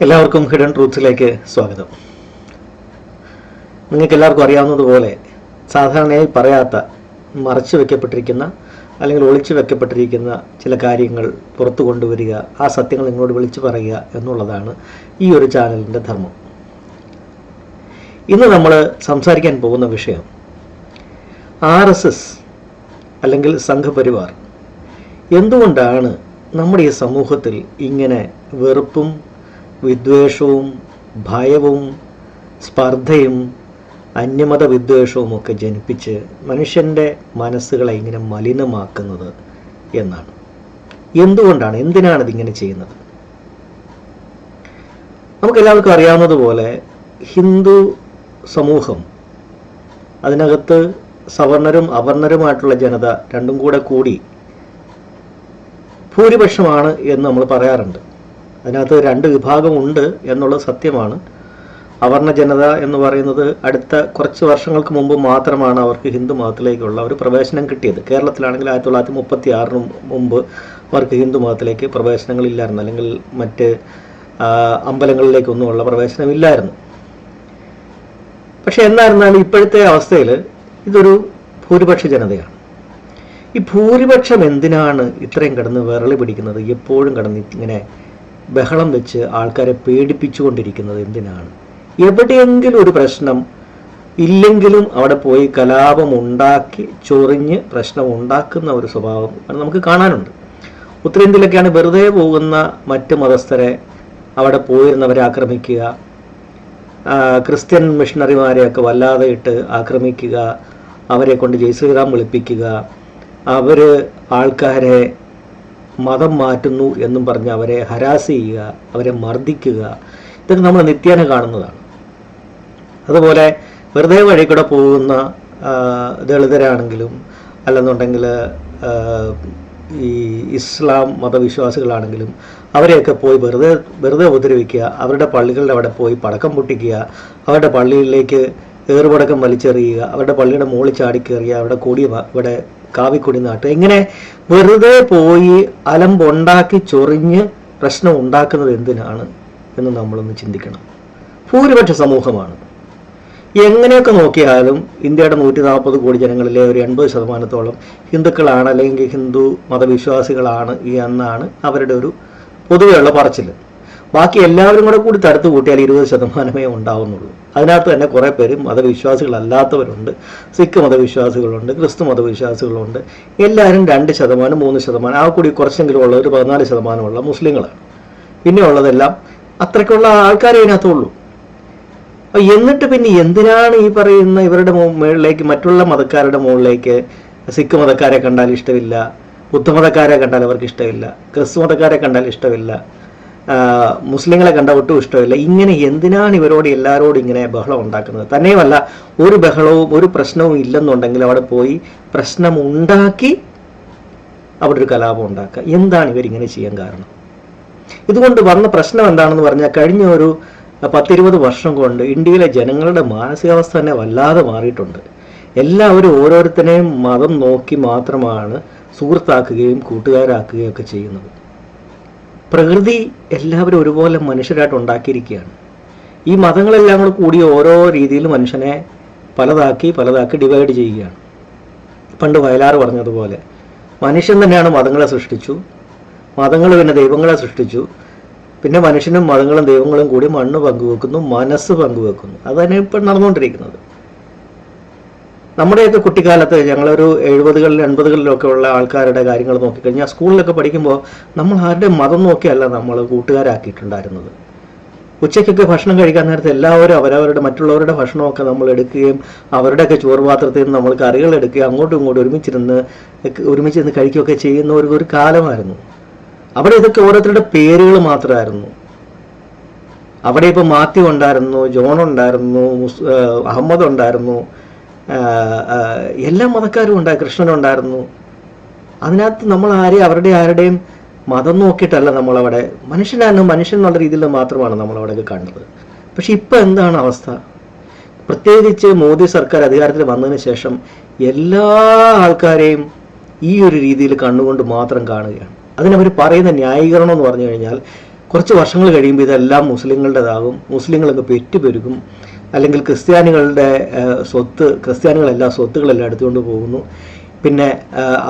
എല്ലാവർക്കും ഹിഡൻ ട്രൂത്ത്സിലേക്ക് സ്വാഗതം. നിങ്ങൾക്ക് എല്ലാവർക്കും അറിയാവുന്നതുപോലെ സാധാരണയായി പറയാത്ത മറച്ചു വെക്കപ്പെട്ടിരിക്കുന്ന അല്ലെങ്കിൽ ഒളിച്ചു വെക്കപ്പെട്ടിരിക്കുന്ന ചില കാര്യങ്ങൾ പുറത്തു കൊണ്ടുവരിക ആ സത്യങ്ങൾ നിങ്ങളോട് വിളിച്ചു പറയുക എന്നുള്ളതാണ് ഈ ഒരു ചാനലിന്റെ ധർമ്മം. ഇന്ന് നമ്മൾ സംസാരിക്കാൻ പോകുന്ന വിഷയം ആർ എസ് എസ് അല്ലെങ്കിൽ സംഘപരിവാർ. എന്തുകൊണ്ടാണ് നമ്മുടെ ഈ സമൂഹത്തിൽ ഇങ്ങനെ വെറുപ്പും വിദ്വേഷവും ഭയവും സ്പർദ്ധയും അന്യമത വിദ്വേഷവും ഒക്കെ ജനിപ്പിച്ച് മനുഷ്യന്റെ മനസ്സുകളെ ഇങ്ങനെ മലിനമാക്കുന്നത് എന്നാണ്? എന്തുകൊണ്ടാണ്? എന്തിനാണ് ഇതിങ്ങനെ ചെയ്യുന്നത്? നമുക്കെല്ലാവർക്കും അറിയാവുന്നതുപോലെ ഹിന്ദു സമൂഹം. അതിനകത്ത് സവർണരും അവർണരുമായിട്ടുള്ള ജനത രണ്ടും കൂടെ കൂടി ഭൂരിപക്ഷമാണ് എന്ന് നമ്മൾ പറയാറുണ്ട്. അതിനകത്ത് രണ്ട് വിഭാഗമുണ്ട് എന്നുള്ളത് സത്യമാണ്. അവർണ ജനത എന്ന് പറയുന്നത് അടുത്ത കുറച്ച് വർഷങ്ങൾക്ക് മുമ്പ് മാത്രമാണ് അവർക്ക് ഹിന്ദു മതത്തിലേക്കുള്ള ഒരു പ്രവേശനം കിട്ടിയത്. കേരളത്തിലാണെങ്കിൽ ആയിരത്തി തൊള്ളായിരത്തി മുപ്പത്തി ആറിന് മുമ്പ് അവർക്ക് ഹിന്ദു മതത്തിലേക്ക് പ്രവേശനങ്ങളില്ലായിരുന്നു. അല്ലെങ്കിൽ മറ്റ് അമ്പലങ്ങളിലേക്കൊന്നുമുള്ള പ്രവേശനമില്ലായിരുന്നു. പക്ഷെ എന്നായിരുന്നാലും ഇപ്പോഴത്തെ അവസ്ഥയിൽ ഇതൊരു ഭൂരിപക്ഷ ജനതയാണ്. ഈ ഭൂരിപക്ഷം എന്തിനാണ് ഇത്രയും കിടന്ന് വിരളി പിടിക്കുന്നത്? എപ്പോഴും കിടന്ന് ഇങ്ങനെ ബഹളം വെച്ച് ആൾക്കാരെ പേടിപ്പിച്ചുകൊണ്ടിരിക്കുന്നത് എന്തിനാണ്? എവിടെയെങ്കിലും ഒരു പ്രശ്നം ഇല്ലെങ്കിലും അവിടെ പോയി കലാപം ഉണ്ടാക്കി ചൊറിഞ്ഞ് പ്രശ്നം ഉണ്ടാക്കുന്ന ഒരു സ്വഭാവം നമുക്ക് കാണാനുണ്ട്. ഉത്തരേന്ത്യയിലൊക്കെയാണ് വെറുതെ പോകുന്ന മറ്റ് മതസ്ഥരെ അവിടെ പോയിരുന്നവരെ ആക്രമിക്കുക ക്രിസ്ത്യൻ മിഷണറിമാരെയൊക്കെ വല്ലാതെ ഇട്ട് ആക്രമിക്കുക അവരെ കൊണ്ട് ജയ് ശ്രീറാം വിളിപ്പിക്കുക അവർ ആൾക്കാരെ മതം മാറ്റുന്നു എന്നും പറഞ്ഞ് അവരെ ഹരാസ് ചെയ്യുക അവരെ മർദ്ദിക്കുക. ഇതൊക്കെ നമ്മൾ നിത്യേന കാണുന്നതാണ്. അതുപോലെ വെറുതെ വഴി കൂടെ പോകുന്ന ദളിതരാണെങ്കിലും അല്ലെന്നുണ്ടെങ്കിൽ ഈ ഇസ്ലാം മതവിശ്വാസികളാണെങ്കിലും അവരെയൊക്കെ പോയി വെറുതെ വെറുതെ ഉപദ്രവിക്കുക അവരുടെ പള്ളികളുടെ അവിടെ പോയി പടക്കം പൊട്ടിക്കുക അവരുടെ പള്ളിയിലേക്ക് ഏറുപടക്കം വലിച്ചെറിയുക അവരുടെ പള്ളിയുടെ മുകളിൽ ചാടിക്കേറിയ അവരുടെ കൊടി ഇവിടെ കാവിക്കൊടി നാട്ടുക ഇങ്ങനെ വെറുതെ പോയി അലമ്പുണ്ടാക്കി ചൊറിഞ്ഞ് പ്രശ്നം ഉണ്ടാക്കുന്നത് എന്തിനാണ് എന്ന് നമ്മളൊന്ന് ചിന്തിക്കണം. ഭൂരിപക്ഷ സമൂഹമാണ്. എങ്ങനെയൊക്കെ നോക്കിയാലും ഇന്ത്യയുടെ നൂറ്റി നാൽപ്പത് കോടി ജനങ്ങളിലെ ഒരു എൺപത് ശതമാനത്തോളം ഹിന്ദുക്കളാണ് അല്ലെങ്കിൽ ഹിന്ദു മതവിശ്വാസികളാണ് എന്നാണ് അവരുടെ ഒരു പൊതുവെയുള്ള പറച്ചിൽ ബാക്കി എല്ലാവരും കൂടെ കൂടി തടുത്ത് കൂട്ടിയാൽ ഇരുപത് ശതമാനമേ ഉണ്ടാവുന്നുള്ളൂ. അതിനകത്ത് തന്നെ കുറേ പേര് മതവിശ്വാസികളല്ലാത്തവരുണ്ട്. സിഖ് മതവിശ്വാസികളുണ്ട് ക്രിസ്തു മതവിശ്വാസികളുണ്ട്. എല്ലാവരും രണ്ട് ശതമാനം മൂന്ന് ശതമാനം ആ കൂടി കുറച്ചെങ്കിലും ഉള്ള ഒരു പതിനാല് ശതമാനമുള്ള മുസ്ലിങ്ങളാണ്. പിന്നെ ഉള്ളതെല്ലാം അത്രയ്ക്കുള്ള ആൾക്കാരെ ഇതിനകത്തുള്ളൂ. എന്നിട്ട് പിന്നെ എന്തിനാണ് ഈ പറയുന്ന ഇവരുടെ മുകളിലേക്ക് മറ്റുള്ള മതക്കാരുടെ മുകളിലേക്ക് സിഖ് മതക്കാരെ കണ്ടാൽ ഇഷ്ടമില്ല ബുദ്ധമതക്കാരെ കണ്ടാൽ അവർക്ക് ഇഷ്ടമില്ല ക്രിസ്തു മതക്കാരെ കണ്ടാൽ ഇഷ്ടമില്ല മുസ്ലിങ്ങളെ കണ്ട ഒട്ടും ഇഷ്ടമില്ല. ഇങ്ങനെ എന്തിനാണ് ഇവരോട് എല്ലാവരോടും ഇങ്ങനെ ബഹളം ഉണ്ടാക്കുന്നത്? തന്നെയുമല്ല ഒരു ബഹളവും ഒരു പ്രശ്നവും ഇല്ലെന്നുണ്ടെങ്കിൽ അവിടെ പോയി പ്രശ്നം ഉണ്ടാക്കി അവിടെ ഒരു കലാപം ഉണ്ടാക്കുക. എന്താണ് ഇവരിങ്ങനെ ചെയ്യാൻ കാരണം? ഇതുകൊണ്ട് വന്ന പ്രശ്നം എന്താണെന്ന് പറഞ്ഞാൽ കഴിഞ്ഞ ഒരു പത്തിരുപത് വർഷം കൊണ്ട് ഇന്ത്യയിലെ ജനങ്ങളുടെ മാനസികാവസ്ഥ തന്നെ വല്ലാതെ മാറിയിട്ടുണ്ട്. എല്ലാവരും ഓരോരുത്തരെയും മതം നോക്കി മാത്രമാണ് സുഹൃത്താക്കുകയും കൂട്ടുകാരാക്കുകയും ഒക്കെ ചെയ്യുന്നത്. പ്രകൃതി എല്ലാവരും ഒരുപോലെ മനുഷ്യരായിട്ട് ഉണ്ടാക്കിയിരിക്കുകയാണ്. ഈ മതങ്ങളെല്ലാം കൂടെ കൂടി ഓരോ രീതിയിൽ മനുഷ്യനെ പലതാക്കി പലതാക്കി ഡിവൈഡ് ചെയ്യുകയാണ്. പണ്ട് വയലാർ പറഞ്ഞതുപോലെ മനുഷ്യൻ തന്നെയാണ് മതങ്ങളെ സൃഷ്ടിച്ചു. മതങ്ങൾ പിന്നെ ദൈവങ്ങളെ സൃഷ്ടിച്ചു. പിന്നെ മനുഷ്യനും മതങ്ങളും ദൈവങ്ങളും കൂടി മണ്ണ് പങ്കുവെക്കുന്നു മനസ്സ് പങ്കുവെക്കുന്നു. അത് തന്നെ ഇപ്പം നടന്നുകൊണ്ടിരിക്കുന്നത്. നമ്മുടെയൊക്കെ കുട്ടിക്കാലത്ത് ഞങ്ങളൊരു എഴുപതുകളിൽ എൺപതുകളിലൊക്കെ ഉള്ള ആൾക്കാരുടെ കാര്യങ്ങൾ നോക്കിക്കഴിഞ്ഞാൽ സ്കൂളിലൊക്കെ പഠിക്കുമ്പോൾ നമ്മൾ ആരുടെ മതം നോക്കിയല്ല നമ്മൾ കൂട്ടുകാരാക്കിയിട്ടുണ്ടായിരുന്നത്. ഉച്ചയ്ക്കൊക്കെ ഭക്ഷണം കഴിക്കാൻ നേരത്തെ എല്ലാവരും അവരവരുടെ മറ്റുള്ളവരുടെ ഭക്ഷണമൊക്കെ നമ്മൾ എടുക്കുകയും അവരുടെയൊക്കെ ചോറ് പാത്രത്തിൽ നിന്ന് നമ്മൾ കറികൾ എടുക്കുകയും അങ്ങോട്ടും ഇങ്ങോട്ടും ഒരുമിച്ചിരുന്ന് ഒരുമിച്ചിരുന്ന് കഴിക്കുകയൊക്കെ ചെയ്യുന്ന ഒരു ഒരു കാലമായിരുന്നു. അവിടെ ഇതൊക്കെ ഓരോരുത്തരുടെ പേരുകൾ മാത്രമായിരുന്നു. അവിടെ ഇപ്പോൾ മാത്യു ഉണ്ടായിരുന്നു ജോൺ ഉണ്ടായിരുന്നു അഹമ്മദ് ഉണ്ടായിരുന്നു എല്ലാ മതക്കാരും ഉണ്ടായി കൃഷ്ണനുണ്ടായിരുന്നു അതിനകത്ത് നമ്മൾ ആരെയും അവരുടെ ആരുടെയും മതം നോക്കിയിട്ടല്ല നമ്മളവിടെ മനുഷ്യനാണ് മനുഷ്യൻ എന്നുള്ള രീതിയിൽ മാത്രമാണ് നമ്മളവിടെ കണ്ടത്. പക്ഷെ ഇപ്പം എന്താണ് അവസ്ഥ? പ്രത്യേകിച്ച് മോദി സർക്കാർ അധികാരത്തിൽ വന്നതിന് ശേഷം എല്ലാ ആൾക്കാരെയും ഈ ഒരു രീതിയിൽ കണ്ണുകൊണ്ട് മാത്രം കാണുകയാണ്. അതിനവർ പറയുന്ന ന്യായീകരണം എന്ന് പറഞ്ഞു കഴിഞ്ഞാൽ കുറച്ച് വർഷങ്ങൾ കഴിയുമ്പോൾ ഇതെല്ലാം മുസ്ലിങ്ങളുടേതാകും. മുസ്ലിങ്ങളൊക്കെ പെറ്റുപെരുകും. അല്ലെങ്കിൽ ക്രിസ്ത്യാനികളുടെ സ്വത്ത് ക്രിസ്ത്യാനികളെല്ലാം സ്വത്തുകളെല്ലാം എടുത്തുകൊണ്ട് പോകുന്നു. പിന്നെ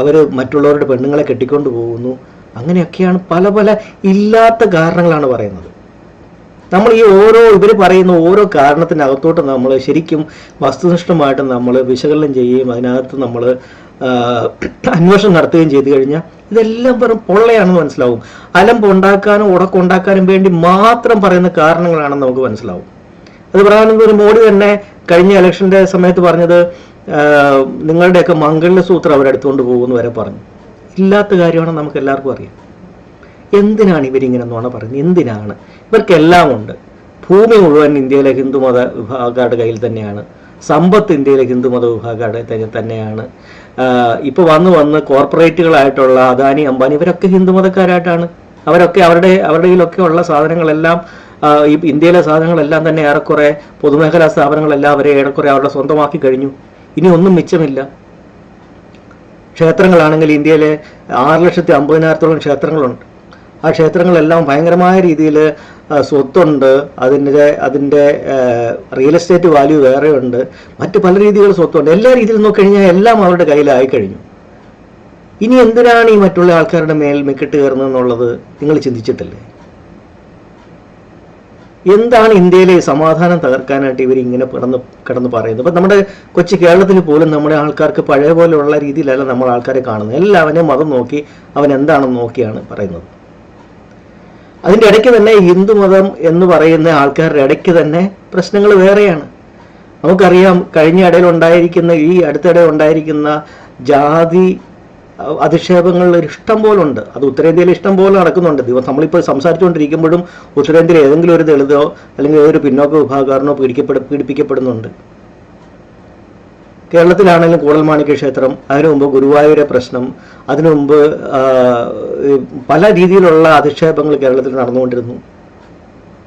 അവർ മറ്റുള്ളവരുടെ പെണ്ണുങ്ങളെ കെട്ടിക്കൊണ്ട് പോകുന്നു. അങ്ങനെയൊക്കെയാണ് പല പല ഇല്ലാത്ത കാരണങ്ങളാണ് പറയുന്നത്. നമ്മൾ ഈ ഓരോ ഇവർ പറയുന്ന ഓരോ കാരണത്തിനകത്തോട്ട് നമ്മൾ ശരിക്കും വസ്തുനിഷ്ഠമായിട്ട് നമ്മൾ വിശകലനം ചെയ്യുകയും അതിനകത്ത് നമ്മൾ അന്വേഷണം നടത്തുകയും ചെയ്തു കഴിഞ്ഞാൽ ഇതെല്ലാം വെറും പൊള്ളയാണെന്ന് മനസ്സിലാവും. അലമ്പുണ്ടാക്കാനും ഉടക്കുണ്ടാക്കാനും വേണ്ടി മാത്രം പറയുന്ന കാരണങ്ങളാണെന്ന് നമുക്ക് മനസ്സിലാവും. അത് പ്രധാനമന്ത്രി ഒരു മോഡി തന്നെ കഴിഞ്ഞ ഇലക്ഷന്റെ സമയത്ത് പറഞ്ഞത് നിങ്ങളുടെയൊക്കെ നിങ്ങളുടെയൊക്കെ മംഗളസൂത്രം അവരെടുത്തുകൊണ്ട് പോകുമെന്ന് വരെ പറഞ്ഞു. ഇല്ലാത്ത കാര്യമാണെന്ന് നമുക്ക് എല്ലാവർക്കും അറിയാം. എന്തിനാണ് ഇവരിങ്ങനെ എന്നാണ് പറയുന്നത്? എന്തിനാണ്? ഇവർക്കെല്ലാം ഉണ്ട്. ഭൂമി മുഴുവൻ ഇന്ത്യയിലെ ഹിന്ദുമത വിഭാഗക്കാരുടെ കയ്യിൽ തന്നെയാണ്. സമ്പത്ത് ഇന്ത്യയിലെ ഹിന്ദുമത വിഭാഗക്കാരുടെ തന്നെ തന്നെയാണ്. ഇപ്പോൾ വന്ന് വന്ന് കോർപ്പറേറ്റുകളായിട്ടുള്ള അദാനി അംബാനി ഇവരൊക്കെ ഹിന്ദുമതക്കാരായിട്ടാണ് അവരൊക്കെ അവരുടെ അവരുടെ ഉള്ള സാധനങ്ങളെല്ലാം ഈ ഇന്ത്യയിലെ സാധനങ്ങളെല്ലാം തന്നെ ഏറെക്കുറെ പൊതുമേഖലാ സ്ഥാപനങ്ങളെല്ലാം അവരെ ഏറെക്കുറെ അവരുടെ സ്വന്തമാക്കി കഴിഞ്ഞു. ഇനി ഒന്നും മിച്ചമില്ല. ക്ഷേത്രങ്ങളാണെങ്കിൽ ഇന്ത്യയിലെ ആറ് ലക്ഷത്തി അമ്പതിനായിരത്തോളം ക്ഷേത്രങ്ങളുണ്ട്. ആ ക്ഷേത്രങ്ങളെല്ലാം ഭയങ്കരമായ രീതിയിൽ സ്വത്തുണ്ട്. അതിന്റെ അതിന്റെ റിയൽ എസ്റ്റേറ്റ് വാല്യൂ വേറെ ഉണ്ട് മറ്റ് പല രീതിയിലുള്ള സ്വത്തുണ്ട്. എല്ലാ രീതിയിലും നോക്കിക്കഴിഞ്ഞാൽ എല്ലാം അവരുടെ കയ്യിലായി കഴിഞ്ഞു. ഇനി എന്തിനാണ് ഈ മറ്റുള്ള ആൾക്കാരുടെ മേൽ മെക്കിട്ട് കയറുന്നത് എന്നുള്ളത് നിങ്ങൾ ചിന്തിച്ചിട്ടില്ലേ? എന്താണ് ഇന്ത്യയിലെ സമാധാനം തകർക്കാനായിട്ട് ഇവർ ഇങ്ങനെ കിടന്ന് കിടന്ന് പറയുന്നത്? അപ്പം നമ്മുടെ കൊച്ചു കേരളത്തിൽ പോലും നമ്മുടെ ആൾക്കാർക്ക് പഴയ പോലെയുള്ള രീതിയിലല്ല നമ്മൾ ആൾക്കാരെ കാണുന്നത്. എല്ലാവനെയും മതം നോക്കി അവൻ എന്താണെന്ന് നോക്കിയാണ് പറയുന്നത്. അതിന്റെ ഇടയ്ക്ക് തന്നെ ഹിന്ദുമതം ഹിന്ദു മതം എന്ന് പറയുന്ന ആൾക്കാരുടെ ഇടയ്ക്ക് തന്നെ പ്രശ്നങ്ങൾ വേറെയാണ്. നമുക്കറിയാം കഴിഞ്ഞ ഇടയിൽ ഉണ്ടായിരിക്കുന്ന ഈ അടുത്തിടെ ഉണ്ടായിരിക്കുന്ന ജാതി അധിക്ഷേപങ്ങളിൽ ഇഷ്ടം പോലെ ഉണ്ട് അത് ഉത്തരേന്ത്യയിൽ ഇഷ്ടം പോലെ നടക്കുന്നുണ്ട്. ദിവസം നമ്മളിപ്പോൾ സംസാരിച്ചുകൊണ്ടിരിക്കുമ്പോഴും ഉത്തരേന്ത്യയിൽ ഏതെങ്കിലും ഒരു ദളിതോ അല്ലെങ്കിൽ ഏതൊരു പിന്നോക്ക വിഭാഗക്കാരനോ പീഡിക്കപ്പെട പീഡിപ്പിക്കപ്പെടുന്നുണ്ട്. കേരളത്തിലാണെങ്കിലും കൂടൽമാണിക്യ ക്ഷേത്രം അതിനു മുമ്പ് ഗുരുവായൂരെ പ്രശ്നം അതിനു മുമ്പ് പല രീതിയിലുള്ള അധിക്ഷേപങ്ങൾ കേരളത്തിൽ നടന്നുകൊണ്ടിരുന്നു.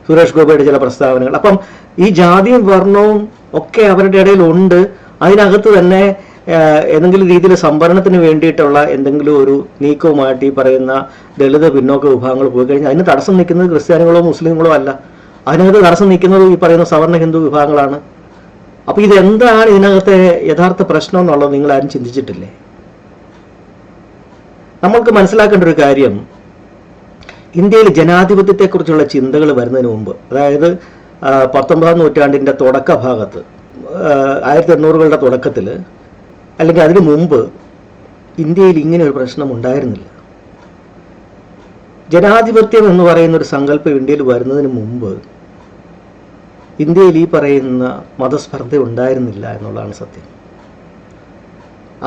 സുരേഷ് ഗോപിയുടെ ചില പ്രസ്താവനകൾ. അപ്പം ഈ ജാതിയും വർണവും ഒക്കെ അവരുടെ ഇടയിൽ ഉണ്ട് അതിനകത്ത് തന്നെ ഏതെങ്കിലും രീതിയിൽ സംവരണത്തിന് വേണ്ടിയിട്ടുള്ള എന്തെങ്കിലും ഒരു നീക്കവുമായിട്ട് ഈ പറയുന്ന ദളിത് പിന്നോക്ക വിഭാഗങ്ങൾ പോയി കഴിഞ്ഞാൽ അതിന് തടസ്സം നിൽക്കുന്നത് ക്രിസ്ത്യാനികളോ മുസ്ലിങ്ങളോ അല്ല. അതിനകത്ത് തടസ്സം നിൽക്കുന്നത് ഈ പറയുന്ന സവർണ ഹിന്ദു വിഭാഗങ്ങളാണ്. അപ്പൊ ഇതെന്താണ് ഇതിനകത്തെ യഥാർത്ഥ പ്രശ്നം എന്നുള്ളത് നിങ്ങൾ ആരും ചിന്തിച്ചിട്ടില്ലേ? നമ്മൾക്ക് മനസ്സിലാക്കേണ്ട ഒരു കാര്യം ഇന്ത്യയിൽ ജനാധിപത്യത്തെക്കുറിച്ചുള്ള ചിന്തകൾ വരുന്നതിന് മുമ്പ് അതായത് പത്തൊമ്പതാം നൂറ്റാണ്ടിന്റെ തുടക്ക ഭാഗത്ത് ആയിരത്തി എണ്ണൂറുകളുടെ തുടക്കത്തിൽ അല്ലെങ്കിൽ അതിനു മുമ്പ് ഇന്ത്യയിൽ ഇങ്ങനെ ഒരു പ്രശ്നം ഉണ്ടായിരുന്നില്ല. ജനാധിപത്യം എന്ന് പറയുന്ന ഒരു സങ്കല്പം ഇന്ത്യയിൽ വരുന്നതിന് മുമ്പ് ഇന്ത്യയിൽ ഈ പറയുന്ന മതസ്പർദ്ധ ഉണ്ടായിരുന്നില്ല എന്നുള്ളതാണ് സത്യം.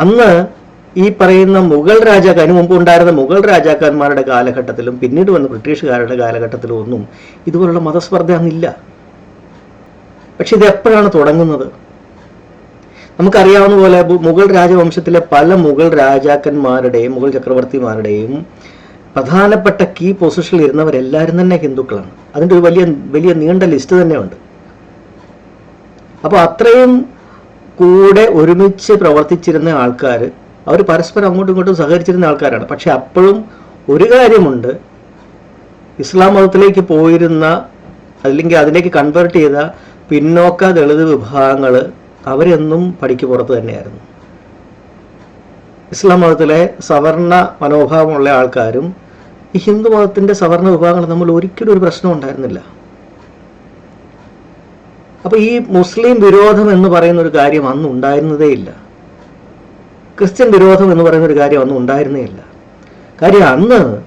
അന്ന് ഈ പറയുന്ന മുഗൾ രാജാക്ക അതിനു മുമ്പ് ഉണ്ടായിരുന്ന മുഗൾ രാജാക്കന്മാരുടെ കാലഘട്ടത്തിലും പിന്നീട് വന്ന ബ്രിട്ടീഷുകാരുടെ കാലഘട്ടത്തിലും ഒന്നും ഇതുപോലുള്ള മതസ്പർദ്ധ അന്നില്ല. പക്ഷെ ഇത് എപ്പോഴാണ് തുടങ്ങുന്നത്? നമുക്കറിയാവുന്ന പോലെ മുഗൾ രാജവംശത്തിലെ പല മുഗൾ രാജാക്കന്മാരുടെയും മുഗൾ ചക്രവർത്തിമാരുടെയും പ്രധാനപ്പെട്ട കീ പൊസിഷനിൽ ഇരുന്നവരെല്ലാവരും തന്നെ ഹിന്ദുക്കളാണ്. അതിന്റെ ഒരു വലിയ വലിയ നീണ്ട ലിസ്റ്റ് തന്നെയുണ്ട്. അപ്പോൾ അത്രയും കൂടെ ഒരുമിച്ച് പ്രവർത്തിച്ചിരുന്ന ആൾക്കാർ അവർ പരസ്പരം അങ്ങോട്ടും ഇങ്ങോട്ടും സഹകരിച്ചിരുന്ന ആൾക്കാരാണ്. പക്ഷെ അപ്പോഴും ഒരു കാര്യമുണ്ട്. ഇസ്ലാം മതത്തിലേക്ക് പോയിരുന്ന അല്ലെങ്കിൽ അതിലേക്ക് കൺവേർട്ട് ചെയ്ത പിന്നോക്ക ദളിത് വിഭാഗങ്ങൾ അവരെന്നും പടിക്ക് പുറത്ത് തന്നെയായിരുന്നു. ഇസ്ലാം മതത്തിലെ സവർണ മനോഭാവമുള്ള ആൾക്കാരും ഈ ഹിന്ദു മതത്തിന്റെ സവർണ വിഭാഗങ്ങൾ നമ്മൾ ഒരിക്കലും ഒരു പ്രശ്നം ഉണ്ടായിരുന്നില്ല. അപ്പൊ ഈ മുസ്ലിം വിരോധം എന്ന് പറയുന്ന ഒരു കാര്യം അന്ന് ഉണ്ടായിരുന്നതേ ഇല്ല. ക്രിസ്ത്യൻ വിരോധം എന്ന് പറയുന്ന ഒരു കാര്യം അന്ന് ഉണ്ടായിരുന്നേ ഇല്ല. കാര്യം അന്ന്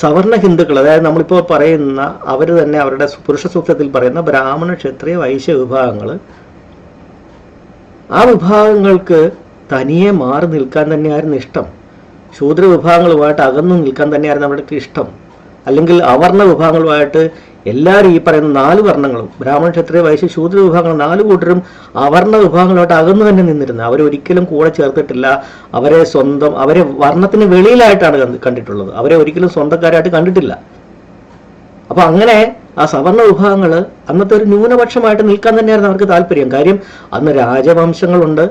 സവർണ ഹിന്ദുക്കൾ അതായത് നമ്മളിപ്പോൾ പറയുന്ന അവർ തന്നെ അവരുടെ പുരുഷ സൂക്തത്തിൽ പറയുന്ന ബ്രാഹ്മണ ക്ഷത്രിയ വൈശ്യ വിഭാഗങ്ങൾ ആ വിഭാഗങ്ങൾക്ക് തനിയെ മാറി നിൽക്കാൻ തന്നെയായിരുന്നു ഇഷ്ടം. ശൂദ്ര വിഭാഗങ്ങളുമായിട്ട് അകന്നു നിൽക്കാൻ തന്നെയായിരുന്നു അവർക്ക് ഇഷ്ടം. അല്ലെങ്കിൽ അവർണ വിഭാഗങ്ങളുമായിട്ട് എല്ലാവരും ഈ പറയുന്ന നാല് വർണങ്ങളും ബ്രാഹ്മണ ക്ഷത്രിയ വൈശ്യ ശൂദ്ര വിഭാഗങ്ങൾ നാല് കൂട്ടരും അവർണ വിഭാഗങ്ങളോട്ട് അകന്നു തന്നെ നിന്നിരുന്നു അവരൊരിക്കലും കൂടെ ചേർത്തിട്ടില്ല. അവരെ സ്വന്തം അവരെ വർണത്തിന് വെളിയിലായിട്ടാണ് കണ്ടിട്ടുള്ളത്. അവരെ ഒരിക്കലും സ്വന്തക്കാരായിട്ട് കണ്ടിട്ടില്ല. അപ്പൊ അങ്ങനെ ആ സവർണ വിഭാഗങ്ങൾ അന്നത്തെ ഒരു ന്യൂനപക്ഷമായിട്ട് നിൽക്കാൻ തന്നെയായിരുന്നു അവർക്ക് താല്പര്യം. കാര്യം അന്ന് രാജവംശങ്ങളുണ്ട്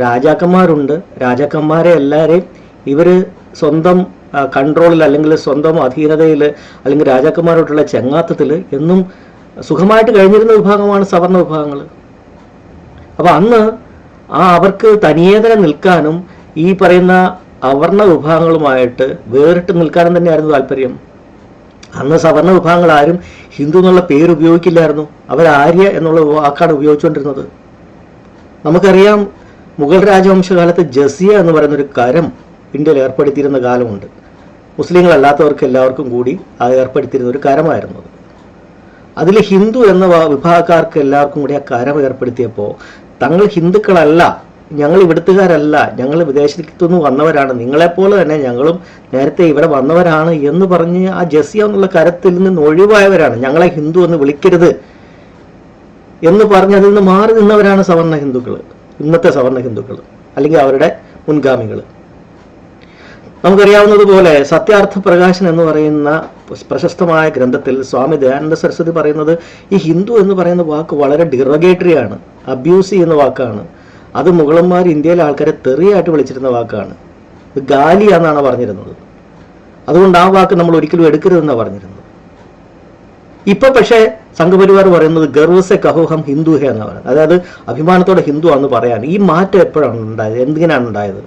രാജാക്കന്മാരുണ്ട് രാജാക്കന്മാരെ എല്ലാവരെയും ഇവർ സ്വന്തം കൺട്രോളിൽ അല്ലെങ്കിൽ സ്വന്തം അധീനതയിൽ അല്ലെങ്കിൽ രാജാക്കന്മാരോട്ടുള്ള ചെങ്ങാത്തത്തിൽ എന്നും സുഖമായിട്ട് കഴിഞ്ഞിരുന്ന വിഭാഗമാണ് സവർണ വിഭാഗങ്ങൾ അപ്പോൾ അന്ന് ആ അവർക്ക് തനിയേ തന്നെ നിൽക്കാനും ഈ പറയുന്ന അവർണ വിഭാഗങ്ങളുമായിട്ട് വേറിട്ട് നിൽക്കാനും തന്നെയായിരുന്നു താല്പര്യം. അന്ന് സവർണ വിഭാഗങ്ങൾ ആരും ഹിന്ദു എന്നുള്ള പേര് ഉപയോഗിക്കില്ലായിരുന്നു. അവർ ആര്യ എന്നുള്ള വാക്കാണ് ഉപയോഗിച്ചുകൊണ്ടിരുന്നത്. നമുക്കറിയാം മുഗൾ രാജവംശകാലത്ത് ജസിയ എന്ന് പറയുന്ന ഒരു കരം ഇന്ത്യയിൽ ഏർപ്പെടുത്തിയിരുന്ന കാലമുണ്ട്. മുസ്ലിങ്ങളല്ലാത്തവർക്ക് എല്ലാവർക്കും കൂടി ഏർപ്പെടുത്തിയിരുന്ന ഒരു കരമായിരുന്നു അത്. അതിൽ ഹിന്ദു എന്ന വിഭാഗക്കാർക്ക് എല്ലാവർക്കും കൂടി ആ കരം ഏർപ്പെടുത്തിയപ്പോൾ തങ്ങൾ ഹിന്ദുക്കളല്ല ഞങ്ങൾ ഇവിടുത്തുകാരല്ല ഞങ്ങൾ വിദേശത്തു നിന്ന് വന്നവരാണ് നിങ്ങളെപ്പോലെ തന്നെ ഞങ്ങളും നേരത്തെ ഇവിടെ വന്നവരാണ് എന്ന് പറഞ്ഞ് ആ ജസിയ എന്നുള്ള കരത്തിൽ നിന്ന് ഒഴിവായവരാണ്. ഞങ്ങളെ ഹിന്ദു എന്ന് വിളിക്കരുത് എന്ന് പറഞ്ഞ് അതിൽ നിന്ന് മാറി നിന്നവരാണ് സവർണ ഹിന്ദുക്കൾ ഇന്നത്തെ സവർണ ഹിന്ദുക്കൾ അല്ലെങ്കിൽ അവരുടെ മുൻഗാമികൾ നമുക്കറിയാവുന്നതുപോലെ സത്യാർത്ഥ പ്രകാശൻ എന്ന് പറയുന്ന പ്രശസ്തമായ ഗ്രന്ഥത്തിൽ സ്വാമി ദയാനന്ദ സരസ്വതി പറയുന്നത് ഈ ഹിന്ദു എന്ന് പറയുന്ന വാക്ക് വളരെ ഡിറഗേറ്ററി ആണ് അബ്യൂസ് ചെയ്യുന്ന വാക്കാണ്. അത് മുഗളന്മാർ ഇന്ത്യയിലെ ആൾക്കാരെ തെറിയായിട്ട് വിളിച്ചിരുന്ന വാക്കാണ്. ഇത് ഗാലി എന്നാണ് പറഞ്ഞിരുന്നത്. അതുകൊണ്ട് ആ വാക്ക് നമ്മൾ ഒരിക്കലും എടുക്കരുതെന്നാണ് പറഞ്ഞിരുന്നത്. ഇപ്പൊ പക്ഷേ സംഘപരിവാർ പറയുന്നത് ഗർവസെ കഹോഹം ഹിന്ദു ഹെ എന്നാണ് അതായത് അഭിമാനത്തോടെ ഹിന്ദു ആണെന്ന് പറയാൻ ഈ മാറ്റം എപ്പോഴാണ് ഉണ്ടായത്? എന്തിനാണ് ഉണ്ടായത്?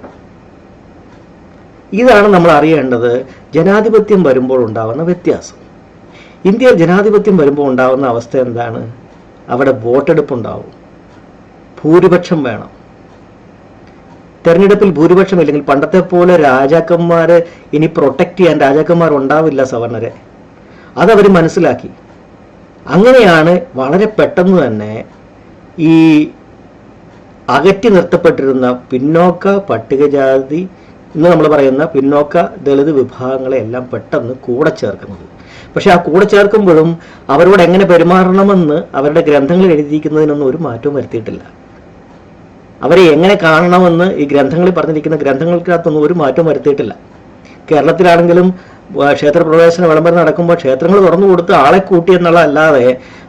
ഇതാണ് നമ്മൾ അറിയേണ്ടത് ജനാധിപത്യം വരുമ്പോൾ ഉണ്ടാവുന്ന വ്യത്യാസം. ഇന്ത്യയിൽ ജനാധിപത്യം വരുമ്പോൾ ഉണ്ടാവുന്ന അവസ്ഥ എന്താണ്? അവിടെ വോട്ടെടുപ്പ് ഉണ്ടാവും ഭൂരിപക്ഷം വേണം. തെരഞ്ഞെടുപ്പിൽ ഭൂരിപക്ഷം ഇല്ലെങ്കിൽ പണ്ടത്തെ പോലെ രാജാക്കന്മാരെ ഇനി പ്രൊട്ടക്ട് ചെയ്യാൻ രാജാക്കന്മാർ ഉണ്ടാവില്ല സവർണരെ. അതവർ മനസ്സിലാക്കി. അങ്ങനെയാണ് വളരെ പെട്ടെന്ന് തന്നെ ഈ അകറ്റി നിർത്തപ്പെട്ടിരുന്ന പിന്നോക്ക പട്ടികജാതി ഇന്ന് നമ്മൾ പറയുന്ന പിന്നോക്ക ദളിത് വിഭാഗങ്ങളെ എല്ലാം പെട്ടെന്ന് കൂടെ ചേർക്കുന്നത്. പക്ഷെ ആ കൂടെ ചേർക്കുമ്പോഴും അവരോട് എങ്ങനെ പെരുമാറണമെന്ന് അവരുടെ ഗ്രന്ഥങ്ങളിൽ എഴുതിയിരിക്കുന്നതിനൊന്നും ഒരു മാറ്റവും വരുത്തിയിട്ടില്ല. അവരെ എങ്ങനെ കാണണമെന്ന് ഈ ഗ്രന്ഥങ്ങളിൽ പറഞ്ഞിരിക്കുന്ന ഗ്രന്ഥങ്ങൾക്കകത്തൊന്നും ഒരു മാറ്റവും വരുത്തിയിട്ടില്ല. കേരളത്തിലാണെങ്കിലും ക്ഷേത്രപ്രവേശന വിളംബരം നടക്കുമ്പോൾ ക്ഷേത്രങ്ങൾ തുറന്നു കൊടുത്ത് ആളെ കൂട്ടി എന്നുള്ളതല്ലാതെ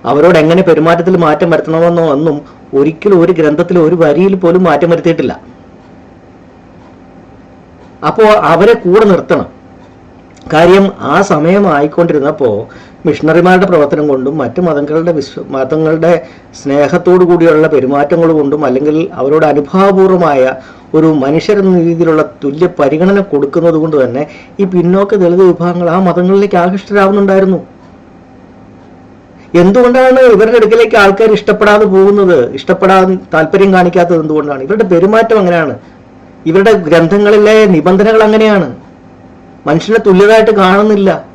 അവരോട് എങ്ങനെ പെരുമാറ്റത്തിൽ മാറ്റം വരുത്തണമെന്നോ ഒന്നും ഒരിക്കലും ഒരു ഗ്രന്ഥത്തിൽ ഒരു വരിയിൽ പോലും മാറ്റം വരുത്തിയിട്ടില്ല. അപ്പോൾ അവരെ കൂടെ നിർത്തണം. കാര്യം ആ സമയം ആയിക്കൊണ്ടിരുന്നപ്പോൾ മിഷണറിമാരുടെ പ്രവർത്തനം കൊണ്ടും മറ്റു മതങ്ങളുടെ വിശ്വ മതങ്ങളുടെ സ്നേഹത്തോടു കൂടിയുള്ള പെരുമാറ്റങ്ങൾ കൊണ്ടും അല്ലെങ്കിൽ അവരോട് അനുഭാവപൂർവമായ ഒരു മനുഷ്യരെന്ന രീതിയിലുള്ള തുല്യ പരിഗണന കൊടുക്കുന്നത് കൊണ്ട് തന്നെ ഈ പിന്നോക്ക ദളിത് വിഭാഗങ്ങൾ ആ മതങ്ങളിലേക്ക് ആകൃഷ്ടരാകുന്നുണ്ടായിരുന്നു എന്തുകൊണ്ടാണ് ഇവരുടെ അടുക്കലേക്ക് ആൾക്കാർ ഇഷ്ടപ്പെടാതെ പോകുന്നത്? ഇഷ്ടപ്പെടാൻ താല്പര്യം കാണിക്കാത്തത് എന്തുകൊണ്ടാണ്? ഇവരുടെ പെരുമാറ്റം അങ്ങനെയാണ് ഇവരുടെ ഗ്രന്ഥങ്ങളിലെ നിബന്ധനകൾ അങ്ങനെയാണ്. മനുഷ്യനെ തുല്യതായിട്ട് കാണുന്നില്ല.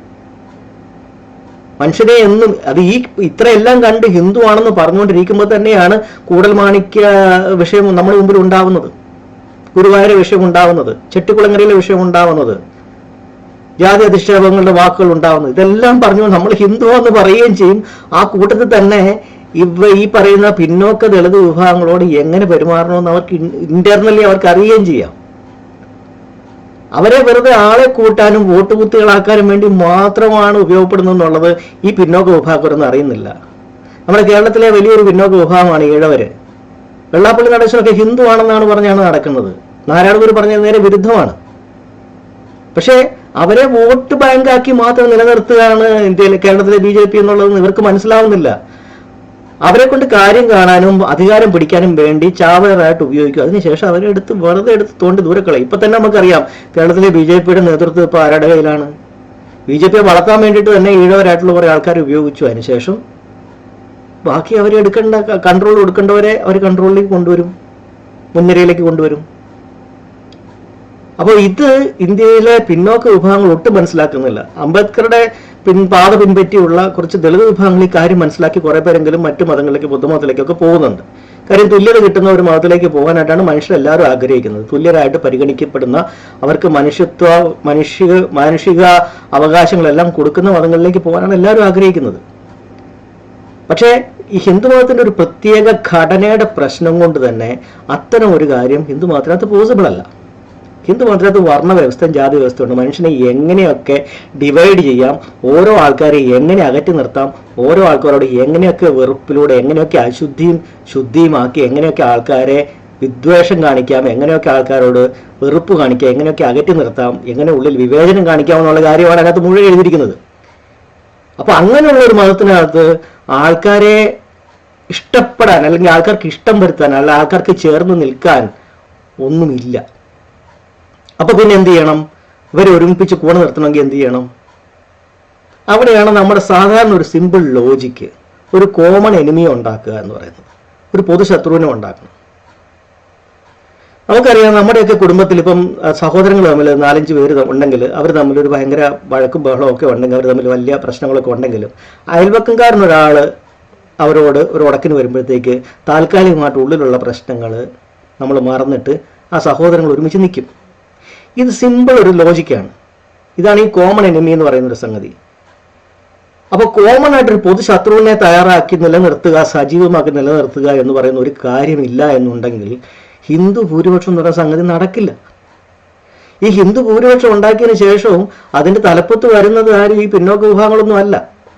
മനുഷ്യരെ എന്നും അത് ഈ ഇത്രയെല്ലാം കണ്ട് ഹിന്ദു ആണെന്ന് പറഞ്ഞുകൊണ്ടിരിക്കുമ്പോൾ തന്നെയാണ് കൂടൽ മാണിക്യ വിഷയം നമ്മുടെ മുമ്പിൽ ഉണ്ടാവുന്നത്. ഗുരുവായൂര വിഷയം ഉണ്ടാവുന്നത്. ചെട്ടിക്കുളങ്ങരയിലെ വിഷയം ഉണ്ടാവുന്നത്. ജാതി അധിക്ഷേപങ്ങളുടെ വാക്കുകൾ ഉണ്ടാവുന്നത്. ഇതെല്ലാം പറഞ്ഞു നമ്മൾ ഹിന്ദു എന്ന് പറയുകയും ചെയ്യും. ആ കൂട്ടത്തിൽ തന്നെ ഇവ ഈ പറയുന്ന പിന്നോക്ക ദളിത് വിഭാഗങ്ങളോട് എങ്ങനെ പെരുമാറണമെന്ന് അവർക്ക് ഇന്റർണലി അവർക്ക് അറിയുകയും ചെയ്യാം. അവരെ വെറുതെ ആളെ കൂട്ടാനും വോട്ട് കുത്തികളാക്കാനും വേണ്ടി മാത്രമാണ് ഉപയോഗപ്പെടുന്നത് എന്നുള്ളത് ഈ പിന്നോക്ക വിഭാഗക്കാരൊന്നും അറിയുന്നില്ല. നമ്മുടെ കേരളത്തിലെ വലിയൊരു പിന്നോക്ക വിഭാഗമാണ് ഈഴവര് വെള്ളാപ്പള്ളി നടേശനൊക്കെ ഹിന്ദു ആണെന്നാണ് പറഞ്ഞാണ് നടക്കുന്നത്. നാരായണഗുരു പറഞ്ഞത് നേരെ വിരുദ്ധമാണ്. പക്ഷേ അവരെ വോട്ട് ബാങ്കാക്കി മാത്രം നിലനിർത്തുകയാണ് ഇന്ത്യയിലെ കേരളത്തിലെ ബി ജെ പി എന്നുള്ളത് ഇവർക്ക് മനസ്സിലാവുന്നില്ല. അവരെ കൊണ്ട് കാര്യം കാണാനും അധികാരം പിടിക്കാനും വേണ്ടി ചാവേറായിട്ട് ഉപയോഗിക്കും. അതിനുശേഷം അവരെ എടുത്ത് വെറുതെ എടുത്ത് തോണ്ടി ദൂരെ കളയും. ഇപ്പൊ തന്നെ നമുക്കറിയാം കേരളത്തിലെ ബി ജെ പിയുടെ നേതൃത്വം ഇപ്പൊ ആരുടെ കയ്യിലാണ്? ബി ജെ പിയെ വളർത്താൻ വേണ്ടിയിട്ട് തന്നെ ഈഴവരായിട്ടുള്ള കുറെ ആൾക്കാർ ഉപയോഗിച്ചു. അതിനുശേഷം ബാക്കി അവരെ എടുക്കേണ്ട കൺട്രോൾ കൊടുക്കേണ്ടവരെ അവർ കൺട്രോളിലേക്ക് കൊണ്ടുവരും. മുൻനിരയിലേക്ക് കൊണ്ടുവരും. അപ്പോൾ ഇത് ഇന്ത്യയിലെ പിന്നോക്ക വിഭാഗങ്ങൾ ഒട്ടും മനസ്സിലാക്കുന്നില്ല. അംബേദ്കറുടെ പിൻ പാത പിൻപറ്റിയുള്ള കുറച്ച് ദളിത് വിഭാഗങ്ങൾ ഈ കാര്യം മനസ്സിലാക്കി കുറെ പേരെങ്കിലും മറ്റു മതങ്ങളിലേക്ക് ബുദ്ധമതത്തിലേക്കൊക്കെ പോകുന്നുണ്ട്. കാര്യം തുല്യത കിട്ടുന്ന ഒരു മതത്തിലേക്ക് പോകാനായിട്ടാണ് മനുഷ്യരെല്ലാവരും ആഗ്രഹിക്കുന്നത്. തുല്യരായിട്ട് പരിഗണിക്കപ്പെടുന്ന അവർക്ക് മനുഷ്യത്വ മനുഷ്യ മാനുഷിക അവകാശങ്ങളെല്ലാം കൊടുക്കുന്ന മതങ്ങളിലേക്ക് പോകാനാണ് എല്ലാവരും ആഗ്രഹിക്കുന്നത്. പക്ഷേ ഈ ഹിന്ദു ഹിന്ദുമതത്തിന്റെ ഒരു പ്രത്യേക ഘടനയുടെ പ്രശ്നം കൊണ്ട് തന്നെ അത്തരം ഒരു കാര്യം ഹിന്ദു മതത്തിനകത്ത് പോസിബിൾ അല്ല. ഹിന്ദു മതത്തിനകത്ത് വർണ വ്യവസ്ഥയും ജാതി വ്യവസ്ഥയുണ്ട് മനുഷ്യനെ എങ്ങനെയൊക്കെ ഡിവൈഡ് ചെയ്യാം ഓരോ ആൾക്കാരെ എങ്ങനെ അകറ്റി നിർത്താം ഓരോ ആൾക്കാരോട് എങ്ങനെയൊക്കെ വെറുപ്പിലൂടെ എങ്ങനെയൊക്കെ അശുദ്ധിയും ശുദ്ധിയുമാക്കി എങ്ങനെയൊക്കെ ആൾക്കാരെ വിദ്വേഷം കാണിക്കാം എങ്ങനെയൊക്കെ ആൾക്കാരോട് വെറുപ്പ് കാണിക്കാം എങ്ങനെയൊക്കെ അകറ്റി നിർത്താം എങ്ങനെ ഉള്ളിൽ വിവേചനം കാണിക്കാം എന്നുള്ള കാര്യമാണ് അതിനകത്ത് മുഴുവൻ എഴുതിയിരിക്കുന്നത്. അപ്പൊ അങ്ങനെയുള്ള ഒരു മതത്തിനകത്ത് ആൾക്കാരെ ഇഷ്ടപ്പെടാൻ അല്ലെങ്കിൽ ആൾക്കാർക്ക് ഇഷ്ടം വരുത്താൻ അല്ലെങ്കിൽ ആൾക്കാർക്ക് ചേർന്ന് നിൽക്കാൻ ഒന്നുമില്ല. അപ്പൊ പിന്നെ എന്ത് ചെയ്യണം? ഇവരെ ഒരുമിപ്പിച്ച് കൂടെ നിർത്തണമെങ്കിൽ എന്ത് ചെയ്യണം? അവിടെയാണ് നമ്മുടെ സാധാരണ ഒരു സിമ്പിൾ ലോജിക്ക് ഒരു കോമൺ എനിമിയെ ഉണ്ടാക്കുക എന്ന് പറയുന്നത്. ഒരു പൊതുശത്രുവിനെ ഉണ്ടാക്കണം. നമുക്കറിയാം നമ്മുടെയൊക്കെ കുടുംബത്തിൽ ഇപ്പം സഹോദരങ്ങൾ തമ്മിൽ നാലഞ്ച് പേര് ഉണ്ടെങ്കിൽ അവർ തമ്മിൽ ഒരു ഭയങ്കര വഴക്കും ബഹളവും ഒക്കെ ഉണ്ടെങ്കിൽ അവർ തമ്മിൽ വലിയ പ്രശ്നങ്ങളൊക്കെ ഉണ്ടെങ്കിലും അയൽവക്കംകാരനൊരാൾ അവരോട് ഒരു ഉടക്കിന് വരുമ്പോഴത്തേക്ക് താൽക്കാലികമായിട്ട് ഉള്ളിലുള്ള പ്രശ്നങ്ങൾ നമ്മൾ മറന്നിട്ട് ആ സഹോദരങ്ങൾ ഒരുമിച്ച് നിൽക്കും. ഇത് സിമ്പിൾ ഒരു ലോജിക്കാണ് ഇതാണ് ഈ കോമൺ എനിമി എന്ന് പറയുന്ന ഒരു സംഗതി. അപ്പോൾ കോമൺ ആയിട്ടൊരു പൊതു ശത്രുവിനെ തയ്യാറാക്കി നിലനിർത്തുക സജീവമാക്കി നിലനിർത്തുക എന്ന് പറയുന്ന ഒരു കാര്യമില്ല എന്നുണ്ടെങ്കിൽ ഹിന്ദു ഭൂരിപക്ഷം എന്ന് പറയുന്ന സംഗതി നടക്കില്ല. ഈ ഹിന്ദു ഭൂരിപക്ഷം ഉണ്ടാക്കിയതിന് ശേഷവും അതിന്റെ തലപ്പത്ത് വരുന്നത് ആരും ഈ പിന്നോക്ക വിഭാഗങ്ങളൊന്നും അല്ല.